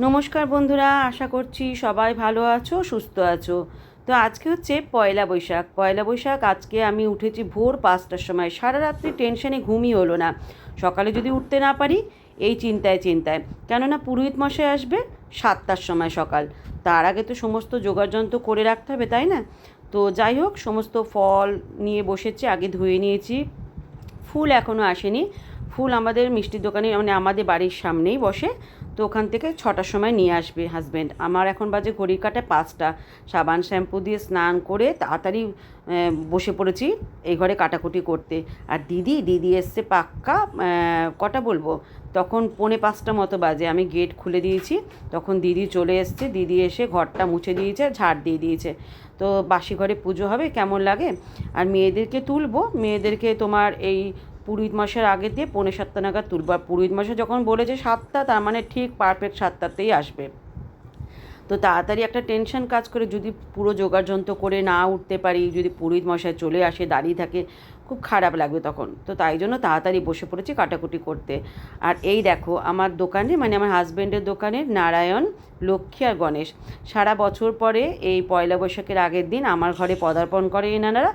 নমস্কার বন্ধুরা, আশা করছি সবাই ভালো আছো, সুস্থ আছো। তো আজকে হচ্ছে পয়লা বৈশাখ। পয়লা বৈশাখ আজকে আমি উঠেছি ভোর পাঁচটার সময়। সারা রাত্রি টেনশনে ঘুমই হলো না। সকালে যদি উঠতে না পারি, এই চিন্তায় চিন্তায়। কেননা পুরোহিত মশাই আসবে সাতটার সময় সকাল। তার আগে তো সমস্ত যোগাযন্ত্র করে রাখতে হবে, তাই না? তো যাই হোক, সমস্ত ফল নিয়ে বসেছি, আগে ধুয়ে নিয়েছি। ফুল এখনও আসেনি। ফুল আমাদের মিষ্টির দোকানে মানে আমাদের বাড়ির সামনেই বসে। তো ওখান থেকে ছটার সময় নিয়ে আসবে হাজব্যান্ড আমার এখন বাজে ঘড়ি কাটে পাঁচটা। সাবান শ্যাম্পু দিয়ে স্নান করে তাড়াতাড়ি বসে পড়েছি এই ঘরে কাটাকুটি করতে। আর দিদি দিদি এসছে পাক্কা কটা বলব? তখন পৌনে পাঁচটা মতো বাজে। আমি গেট খুলে দিয়েছি। তখন দিদি চলে এসছে। দিদি এসে ঘরটা মুছে দিয়েছে, ঝাড় দিয়ে দিয়েছে। তো বাসি ঘরে পুজো হবে, কেমন লাগে? আর মেয়েদেরকে তুলবো? মেয়েদেরকে তোমার এই পুরোহিত মাসের আগে দিয়ে পৌনে সাতটা নাগাদ তুলবো। আর পুরোহিত মাসে যখন বলেছে সাতটা, তার মানে ঠিক পারফেক্ট সাতটাতেই আসবে। তো তাড়াতাড়ি একটা টেনশন কাজ করে যদি পুরো যোগাযন্ত্র করে না উঠতে পারি, যদি পুরোহিত মশাই চলে আসে, দাঁড়িয়ে থাকে, খুব খারাপ লাগবে তখন। তো তাই জন্য তাড়াতাড়ি বসে পড়েছি কাটাকুটি করতে। আর এই দেখো, আমার দোকানে মানে আমার হাজব্যান্ডের দোকানে নারায়ণ, লক্ষ্মী আর গণেশ। সারা বছর পরে এই পয়লা বৈশাখের আগের দিন আমার ঘরে পদার্পণ করে এনারা।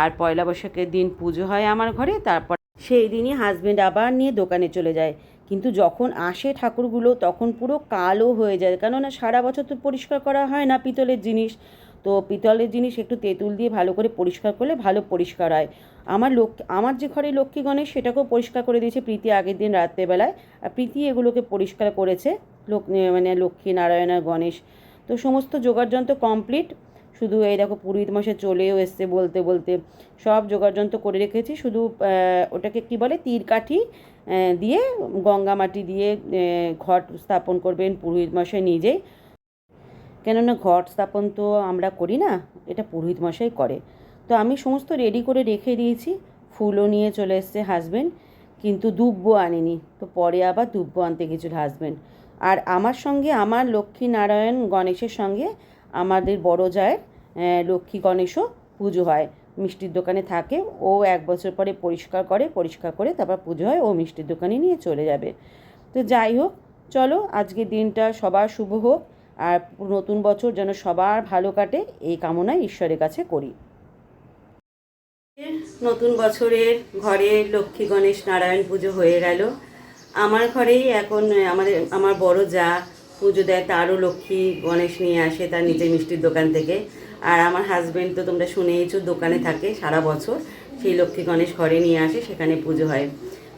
আর পয়লা বৈশাখের দিন পুজো হয় আমার ঘরে, তারপর সেই দিনই হাজব্যান্ড আবার নিয়ে দোকানে চলে যায়। কিন্তু যখন আসে ঠাকুরগুলো, তখন পুরো কালো হয়ে যায়। কেননা সারা বছর তো পরিষ্কার করা হয় না পিতলের জিনিস। তো পিতলের জিনিস একটু তেঁতুল দিয়ে ভালো করে পরিষ্কার করলে ভালো পরিষ্কার হয়। আমার লোক আমার যে ঘরে লক্ষ্মী গণেশ, সেটাকেও পরিষ্কার করে দিয়েছে প্রীতি আগের দিন রাত্রেবেলায়। আর প্রীতি এগুলোকে পরিষ্কার করেছে। লোক মানে লক্ষ্মী নারায়ণ আর গণেশ। তো সমস্ত যোগাড়যন্ত্র কমপ্লিট শুধু এই দেখো পুরোহিত মাসে চলেও এসছে বলতে বলতে। সব যোগাড়যন্ত্র করে রেখেছি, শুধু ওটাকে কি বলে তীর কাঠি দিয়ে গঙ্গা মাটি দিয়ে ঘট স্থাপন করবেন পুরোহিত মশাই নিজেই। কেননা ঘট স্থাপন তো আমরা করি না, এটা পুরোহিত মশাই করে। তো আমি সমস্ত রেডি করে রেখে দিয়েছি, ফুলও নিয়ে চলে এসছে হাজবেন্ড কিন্তু দুব্বো আনিনি, তো পরে আবার দুব্বো আনতে গেছিল হাজবেন্ড আর আমার সঙ্গে, আমার লক্ষ্মী নারায়ণ গণেশের সঙ্গে আমাদের বড় যায় লক্ষ্মী গণেশও পুজো হয়। মিষ্টির দোকানে থাকে, ও এক বছর পরে পরিষ্কার করে পরিষ্কার করে তারপর পুজো হয়, ও মিষ্টির দোকানে নিয়ে চলে যাবে। তো যাই হোক, চলো আজকের দিনটা সবার শুভ হোক, আর নতুন বছর যেন সবার ভালো কাটে, এই কামনা ঈশ্বরের কাছে করি। নতুন বছরের ঘরে লক্ষ্মী গণেশ নারায়ণ পুজো হয়ে গেল। আমার ঘরেই এখন আমাদের, আমার বড় যা পুজো দেয়, তারও লক্ষ্মী গণেশ নিয়ে আসে তার নিজের মিষ্টির দোকান থেকে। আর আমার হাজব্যান্ড তো তোমরা শুনেইছো, দোকানে থাকে সারা বছর। সেই লক্ষ্মী গণেশ ঘরে নিয়ে আসে, সেখানে পুজো হয়।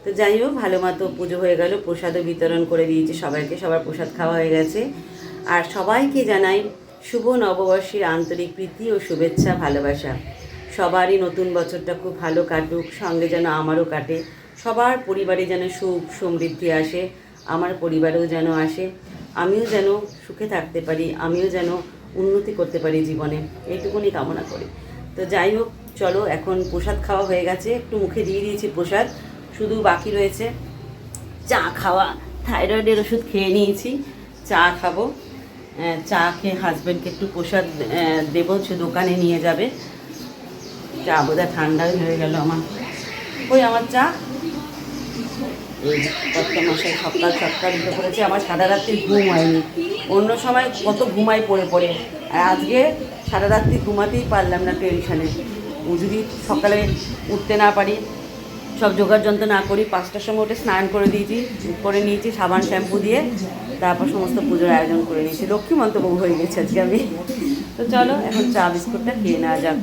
তো যাই হোক, ভালো মতো পুজো হয়ে গেল, প্রসাদও বিতরণ করে দিয়েছি সবাইকে, সবার প্রসাদ খাওয়া হয়ে গেছে। আর সবাইকে জানাই শুভ নববর্ষের আন্তরিক প্রীতি ও শুভেচ্ছা, ভালোবাসা। সবারই নতুন বছরটা খুব ভালো কাটুক, সঙ্গে যেন আমারও কাটে। সবার পরিবারে যেন সুখ, সমৃদ্ধি আসে, আমার পরিবারেও যেন আসে। আমিও যেন সুখে থাকতে পারি, আমিও যেন উন্নতি করতে পারি জীবনে, এইটুকুনি কামনা করি। তো যাই হোক, চলো, এখন প্রসাদ খাওয়া হয়ে গেছে, একটু মুখে দিয়ে দিয়েছি প্রসাদ, শুধু বাকি রয়েছে চা খাওয়া, থাইরয়েডের ওষুধ খেয়ে নিয়েছি, চা খাব। চা খেয়ে হাজব্যান্ডকে একটু প্রসাদ দেবো, সে দোকানে নিয়ে যাবে। চা বোধহয় ঠান্ডা হয়ে গেল আমার। ওই আমার চা। এই কত মশাই সকাল সকাল উঠে পড়েছে আমার সারা রাত্রি ঘুম হয়নি। অন্য সময় কত ঘুমাই পড়ে পড়ে। আর আজকে সারা রাত্রি ঘুমাতেই পারলাম না টেনশানে। যদি সকালে উঠতে না পারি, সব জোগাড় যন্ত্র না করি, পাঁচটার সময় উঠে স্নান করে দিয়েছি, করে নিয়েছি, সাবান, শ্যাম্পু দিয়ে, তারপর সমস্ত পুজোর আয়োজন করে নিয়েছি। লক্ষ্মীমন্ত বউ হয়ে গেছে আজকে আমি। তো চলো, এখন চা, বিস্কুটটা খেয়ে নেওয়া যাক।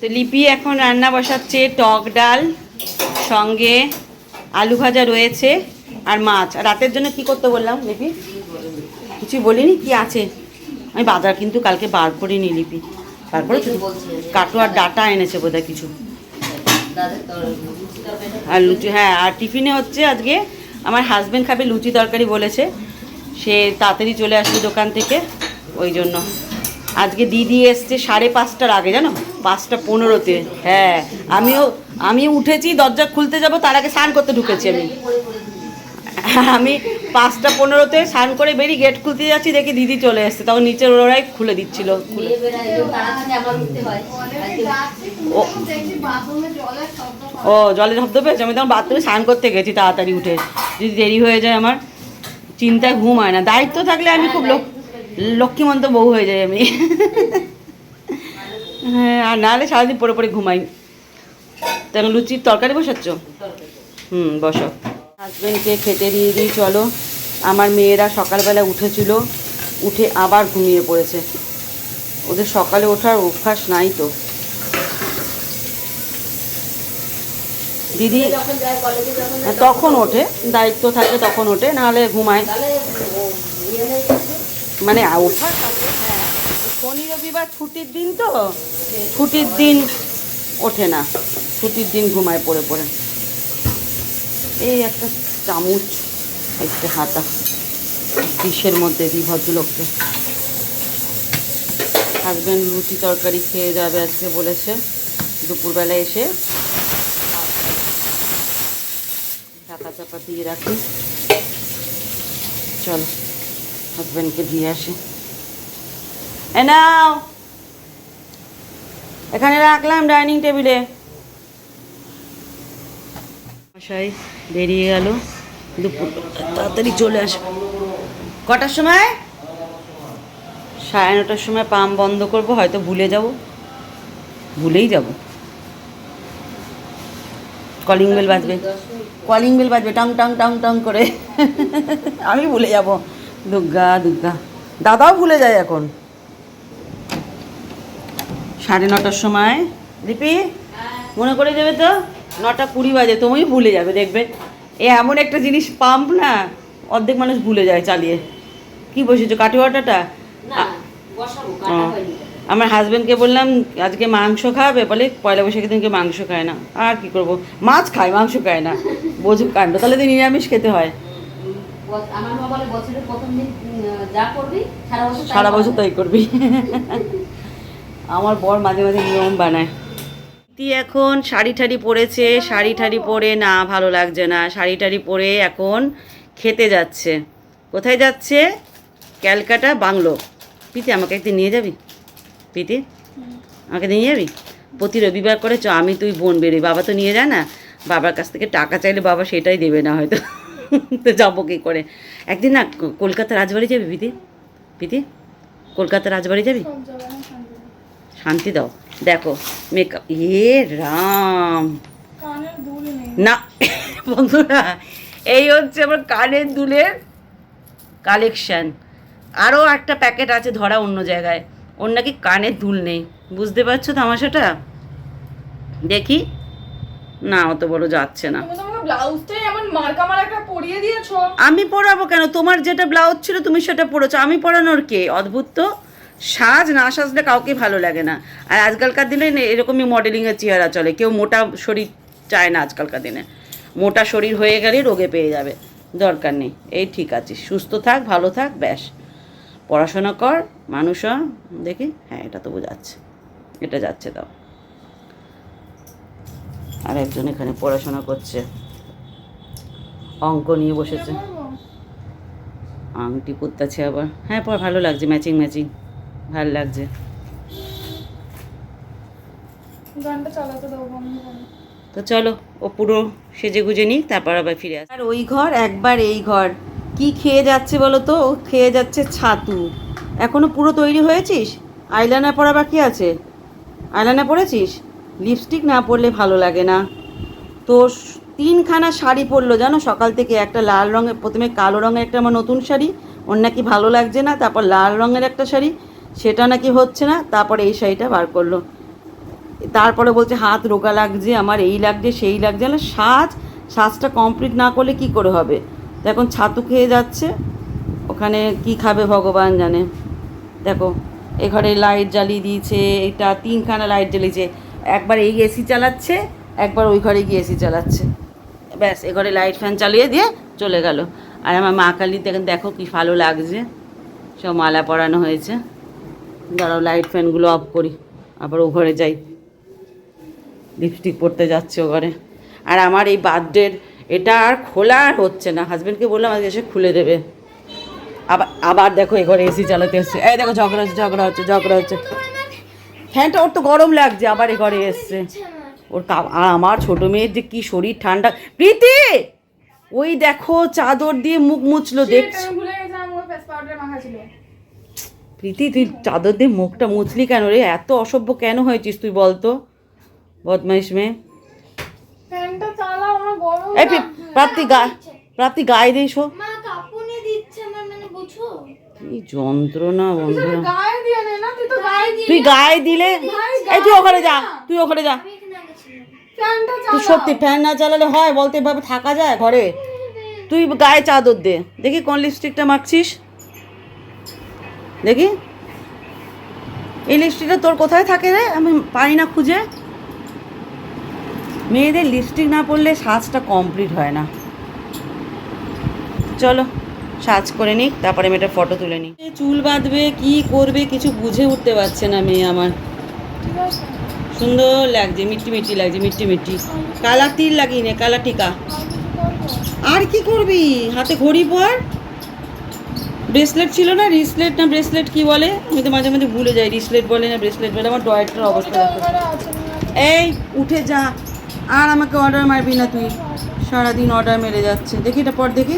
তো লিপি এখন রান্না বসাচ্ছে টক ডাল, সঙ্গে আলু ভাজা রয়েছে আর মাছ। আর রাতের জন্য কি করতে বললাম লিপি? কিছু বলিনি কি আছে? আমি বাজার কিন্তু কালকে বার করিনি লিপি। বার করেছ? কাটো আর ডাটা এনেছে বোধহয় কিছু। আর লুচি হ্যাঁ আর টিফিনে হচ্ছে আজকে আমার হাজব্যান্ড খাবে লুচি তরকারি বলেছে। সে তাড়াতাড়ি চলে আসবে দোকান থেকে ওই জন্য। আজকে দিদি এসছে সাড়ে পাঁচটার আগে, জানো? পাঁচটা পনেরোতে। হ্যাঁ আমিও আমি উঠেছি, দরজা খুলতে যাব, তার আগে স্নান করতে ঢুকেছি আমি। আমি পাঁচটা পনেরোতে স্নান করে বেরিয়ে গেট খুলতে যাচ্ছি, দেখি দিদি চলে এসছে। তখন নিচের ওরাই খুলে দিচ্ছিল। ও জলে শব্দ পেয়েছে আমি তখন বাথরুমে স্নান করতে গেছি তাড়াতাড়ি উঠে। যদি দেরি হয়ে যায় আমার, চিন্তায় ঘুম হয় না। দায়িত্ব থাকলে আমি খুব লোক লক্ষ্মীমন্ত বউ হয়ে যাই আমি। হ্যাঁ আর নাহলে সারাদিন পরে পরে ঘুমাই। তখন লুচির তরকারি বসাচ্ছ? হুম বসো। হাজব্যান্ডকে খেতে দিয়ে দিই চলো। আমার মেয়েরা সকালবেলা উঠেছিল উঠে আবার ঘুমিয়ে পড়েছে। ওদের সকালে ওঠার অভ্যাস নাই তো। দিদি হ্যাঁ, তখন ওঠে। দায়িত্ব থাকে তখন ওঠে নাহলে ঘুমায়। মানে ওঠার হ্যাঁ শনি রবিবার ছুটির দিন তো ছুটির দিন ওঠে না। ছুটির দিন ঘুমায় পড়ে পড়ে। এই একটা চামচ একটা হাতা ডিশের মধ্যে দিই ভদ্রলোককে। হাজব্যান্ড লুচি তরকারি খেয়ে যাবে আজকে বলেছে। দুপুরবেলা এসে ঢাকা চাপা দিয়ে রাখি। চলো। হাজব্যান্ডকে দিয়ে আসি এ নাও এখানে রাখলাম ডাইনিং টেবিলে মশাই বেরিয়ে গেল দুপুর। তাড়াতাড়ি চলে আসে। কটার সময়? সাড়ে নটার সময় পাম্প বন্ধ করব, হয়তো ভুলে যাব। ভুলেই যাব। কলিং বেল বাজবে। কলিং বেল বাজবে, টং টং টং টং করে। আমি ভুলে যাব। দুর্গা দুর্গা দাদাও ভুলে যায় এখন। সাড়ে নটার সময়। দীপি মনে করে দেবে তো? নটা কুড়ি বাজে তুমি ভুলে যাবে দেখবে। এ এমন একটা জিনিস পাম্প না অর্ধেক মানুষ ভুলে যায় চালিয়ে। কি বসেছো কাঠি ওয়াটাটা ও, আমার হাজবেন্ডকে বললাম আজকে মাংস খাবে। বলে পয়লা বৈশাখের দিনকে মাংস খায় না। আর কি করব? মাছ খায় মাংস খায় না। বোঝো কাণ্ড। তাহলে তো নিরামিষ খেতে হয়। আমার মা বলে বছরের প্রথম দিন যা করবি সারা বছর সারা। তাই করবি। আমার বর মাঝে মাঝে নিয়ম বানায়। তুই এখন শাড়ি ঠাড়ি পরেছে শাড়ি ঠাড়ি পরে না ভালো লাগছে না। শাড়ি টাড়ি পরে এখন খেতে যাচ্ছে। কোথায় যাচ্ছে? ক্যালকাটা বাংলো। প্রীতি আমাকে একদিন নিয়ে যাবি? প্রীতি আমাকে নিয়ে যাবি? প্রতি রবিবার করে চ আমি তুই বোন বেরোই বাবা তো নিয়ে যায় না। বাবার কাছ থেকে টাকা চাইলে বাবা সেটাই দেবে না হয়তো। তো যাব কী করে? একদিন না কলকাতা রাজবাড়ি যাবি প্রীতি? প্রীতি, কলকাতা রাজবাড়ি যাবি? শান্তি দাও। দেখো মেকআপ এ রাম। না, বন্ধুরা, এই হচ্ছে আমার কানের দুলের কালেকশন আরও একটা প্যাকেট আছে ধরা অন্য জায়গায়। ওর নাকি কানের দুল নেই। বুঝতে পারছ তামাশাটা? দেখি। না, অত বড় যাচ্ছে না। ব্লাউজটাই এমন মার্কা মার পরিয়ে দিয়েছ। আমি পরাবো কেন? তোমার যেটা ব্লাউজ ছিল তুমি সেটা পরেছো। আমি পরানোর কে? অদ্ভুত তো। সাজ না সাজলে কাউকে ভালো লাগে না। আর আজকালকার দিনে এরকমই মডেলিংয়ের চেহারা চলে। কেউ মোটা শরীর চায় না আজকালকার দিনে। মোটা শরীর হয়ে গেলে রোগে পেয়ে যাবে। দরকার নেই। এই ঠিক আছে। সুস্থ থাক, ভালো থাক, ব্যাস। পড়াশোনা কর, মানুষ। দেখি। হ্যাঁ এটা তো বোঝাচ্ছে এটা যাচ্ছে তাও আর একজন এখানে পড়াশোনা করছে। অঙ্ক নিয়ে বসেছে। আংটি পরতেছে আবার। হ্যাঁ পর ভালো লাগছে ম্যাচিং ম্যাচিং ভালো লাগছে। তো চলো ও পুরো সেজে গুজে নিক তারপর আবার ফিরে আস। আর ওই ঘর একবার এই ঘর। কি খেয়ে যাচ্ছে বলো তো? ও খেয়ে যাচ্ছে ছাতু। এখনও পুরো তৈরি হয়েছিস? আইলাইনার পরা বাকি আছে। আইলাইনার পরেছিস? লিপস্টিক না পরলে ভালো লাগে না। তো স- তিনখানা শাড়ি পরলো, জানো? সকাল থেকে একটা লাল রঙের, প্রথমে কালো রঙের একটা আমার নতুন শাড়ি, ওর নাকি ভালো লাগছে না, তারপর লাল রঙের একটা শাড়ি, সেটা নাকি হচ্ছে না, তারপরে এই শাড়িটা বার করল। তারপরে বলছে, হাত রোগা লাগছে, আমার এই লাগছে, সেই লাগছে। না সাজ, সাজটা কমপ্লিট না করলে কি করে হবে? তো এখন ছাতু খেয়ে যাচ্ছে, ওখানে কি খাবে ভগবান জানে। দেখো এ ঘরে লাইট জ্বালিয়ে দিয়েছে, এটা তিনখানা লাইট জ্বালিয়েছে, একবার এই এসি চালাচ্ছে, একবার ওই ঘরে গিয়ে এসি চালাচ্ছে। ব্যাস এ ঘরে লাইট ফ্যান চালিয়ে দিয়ে চলে গেল। আর আমার মা কালী দেখেন, দেখো কি ভালো লাগছে। সব মালা পরানো হয়েছে। দাঁড়াও লাইট ফ্যানগুলো অফ করি। আবার ও ঘরে যাই। লিপস্টিক পরতে যাচ্ছে ও ঘরে। আর আমার এই বার্থডের এটা আর খোলা আর হচ্ছে না। হাজব্যান্ডকে বললাম, আজকে এসে খুলে দেবে। আবার আবার দেখো এ ঘরে এসি চালাতে এসছে। এই দেখো, ঝগড়া হচ্ছে ঝগড়া হচ্ছে ঝগড়া হচ্ছে। ফ্যানটা ওর তো গরম লাগছে, আবার এ ঘরে এসছে। ওর আর আমার ছোট মেয়ের যে কি শরীর ঠান্ডা। প্রীতি! ওই দেখো চাদর দিয়ে মুখ মুছলো দেখছ? প্রীতি তুই চাদর দিয়ে মুখটা মুছলি কেন রে? এত অসভ্য কেন হয়েছিস তুই বলতো? বদমাইশ মেয়ে। এই প্রাপ্তি গায়ে প্রাপ্তি গায়ে দিয়ে শো। মা কাপুনি দিচ্ছে আমার মানে বুঝো? কি যন্ত্রণা বন্ধুরা তুই গায়ে দিলে এই তুই ওখানে যা তুই ওখানে যা আমি এখানে আগে ছিলাম ফ্যানটা তুই সত্যি ফ্যান না চালালে হয় বলতে এভাবে থাকা যায় ঘরে। তুই গায়ে চাদর দে। দেখি কোন লিপস্টিকটা মাখছিস। দেখি। এই লিপস্টিকটা তোর কোথায় থাকে রে? আমি পাই না খুঁজে। মেয়েদের লিপস্টিক না পরলে সাজটা কমপ্লিট হয় না। চলো সাজ করে নিই তারপরে মেয়েটা ফটো তুলে নিই চুল বাঁধবে কি করবে কিছু বুঝে উঠতে পারছে না মেয়ে আমার। সুন্দর লাগছে মিষ্টি মিষ্টি লাগছে মিষ্টি মিষ্টি। কালা তিল লাগিয়ে নে কালা টিকা। আর কি করবি? হাতে ঘড়ি পর। ব্রেসলেট ছিল না? রিসলেট না ব্রেসলেট কি বলে? আমি তো মাঝে মাঝে ভুলে যাই রিসলেট বলে না ব্রেসলেট বলে। আমার ডয়েটের অবস্থা। এই উঠে যা। আর আমাকে অর্ডার মারবি না তুই। সারাদিন অর্ডার মেরে যাচ্ছে। দেখি এটা পর দেখি।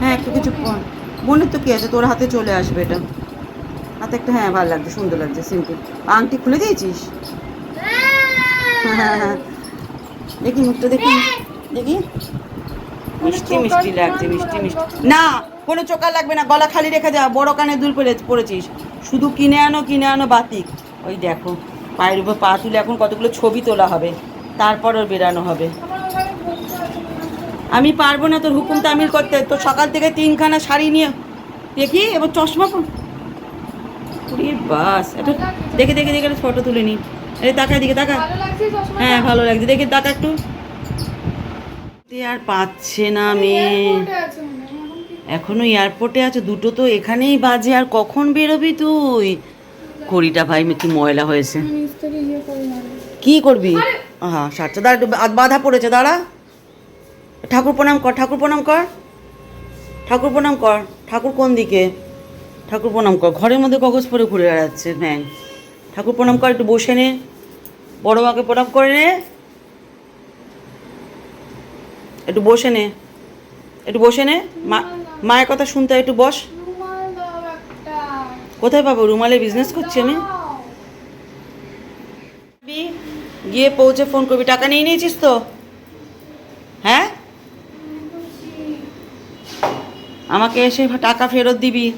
হ্যাঁ একটু কিছু পর। বোনের তো কি আছে তোর হাতে চলে আসবে এটা। হাতে একটা হ্যাঁ ভালো লাগছে সুন্দর লাগছে সিম্পল আংটি খুলে দিয়েছিস? দেখি মুখটা দেখি দেখি। মিষ্টি মিষ্টি লাগছে মিষ্টি মিষ্টি। না কোনো চোখা লাগবে না গলা খালি রেখে যা বড় কানে দুল পরে পড়েছিস শুধু কিনে আনো কিনে আনো বাতিক। ওই দেখো পায়ের উপর পা তুলে এখন কতগুলো ছবি তোলা হবে। তারপর ওর বেরানো হবে। আমি পারব না তোর হুকুম তামিল করতে। তোর সকাল থেকে তিনখানা শাড়ি নিয়ে দেখি এবার চশমা ওরে বাস। একটু দেখে দেখে দেখে ফটো তুলে নি এই তাকা দিকে তাকা হ্যাঁ ভালো লাগছে। দেখি তাকা একটু। আর পাচ্ছে না মেয়ে। এখন এয়ারপোর্টে আছে। দুটো তো এখানেই বাজে। আর কখন বেরোবি তুই? কড়িটা ভাই কি ময়লা হয়েছে। কি করবি? হ্যাঁ সাতটা দাঁড়া বাধা পড়েছে। দাঁড়া। ঠাকুর প্রণাম কর ঠাকুর প্রণাম কর। ঠাকুর প্রণাম কর। ঠাকুর কোন দিকে? ঠাকুর প্রণাম কর। ঘরের মধ্যে কাগজ পরে ঘুরে বেড়াচ্ছে ব্যাং ঠাকুর প্রণাম কর, একটু বসে নে। বড় মাকে প্রণাম করে নে। একটু বসে নে। একটু বসে নে। মা, মায়ের কথা শুনতে একটু বস। কোথায় পাবো? রুমালে বিজনেস করছি আমি। গিয়ে পৌঁছে ফোন করবি। টাকা নিয়ে নিয়েছিস তো? হ্যাঁ? আমাকে এসে টাকা ফেরত দিবি।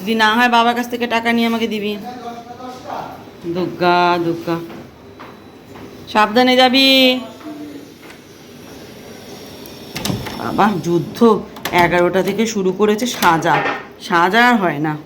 যদি না হয় বাবার কাছ থেকে টাকা নিয়ে আমাকে দিবি। দুর্গা দুগ্গা। সাবধানে যাবি। বাবা যুদ্ধ এগারোটা থেকে শুরু করেছে সাজা। সাজা আর হয় না।